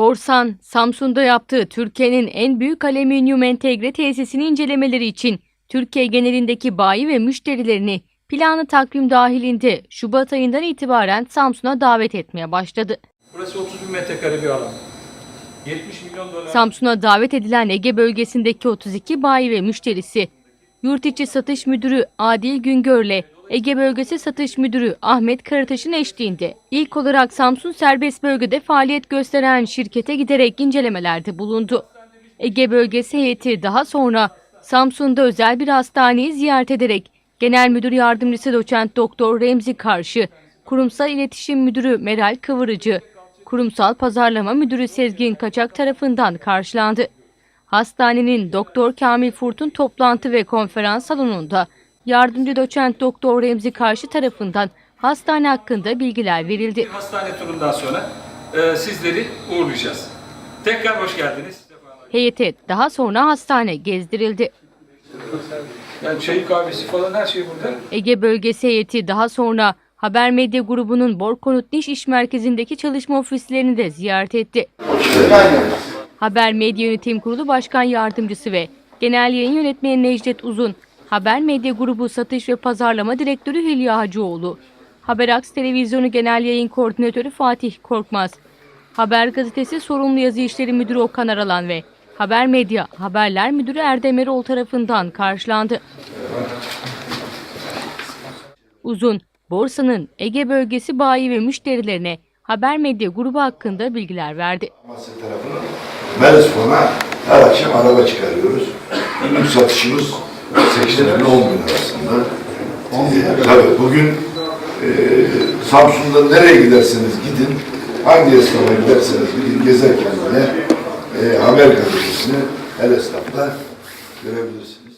Borsan, Samsun'da yaptığı Türkiye'nin en büyük alüminyum entegre tesisini incelemeleri için Türkiye genelindeki bayi ve müşterilerini planlı takvim dahilinde Şubat ayından itibaren Samsun'a davet etmeye başladı. Burası 30 bin metrekare bir alan. 70 milyon dolar. Samsun'a davet edilen Ege bölgesindeki 32 bayi ve müşterisi, Yurt içi Satış Müdürü Adil Güngör'le Ege Bölgesi Satış Müdürü Ahmet Karataş'ın eşliğinde ilk olarak Samsun serbest bölgede faaliyet gösteren şirkete giderek incelemelerde bulundu. Ege Bölgesi heyeti daha sonra Samsun'da özel bir hastaneyi ziyaret ederek Genel Müdür Yardımcısı Doçent Doktor Remzi Karşı, Kurumsal İletişim Müdürü Meral Kıvırıcı, Kurumsal Pazarlama Müdürü Sezgin Kaçak tarafından karşılandı. Hastanenin Doktor Kamil Furtun toplantı ve konferans salonunda yardımcı doçent Doktor Remzi Karşı tarafından hastane hakkında bilgiler verildi. Bir hastane turundan sonra e, sizleri uğurlayacağız. Tekrar hoş geldiniz. Heyete daha sonra hastane gezdirildi. Yani çayı kahvesi falan her şey burada. Ege Bölgesi heyeti daha sonra Haber Medya Grubu'nun Borkonut Niş İş Merkezi'ndeki çalışma ofislerini de ziyaret etti. Haber Medya Yönetim Kurulu Başkan Yardımcısı ve Genel Yayın Yönetmeni Necdet Uzun, Haber Medya Grubu Satış ve Pazarlama Direktörü Hülya Hacıoğlu, Haberaks Televizyonu Genel Yayın Koordinatörü Fatih Korkmaz, Haber Gazetesi Sorumlu Yazı İşleri Müdürü Okan Aralan ve Haber Medya Haberler Müdürü Erdem Erol tarafından karşılandı. Uzun, borsanın Ege bölgesi bayi ve müşterilerine Haber Medya grubu hakkında bilgiler verdi. Melisfon'a her akşam araba çıkarıyoruz. Satışımız 8 ile 10 bin arasında. Ee, tabii bugün e, Samsun'da nereye giderseniz gidin, hangi esnafa giderseniz gidin, gezerken bile e, haber gazetesini her esnafta görebilirsiniz.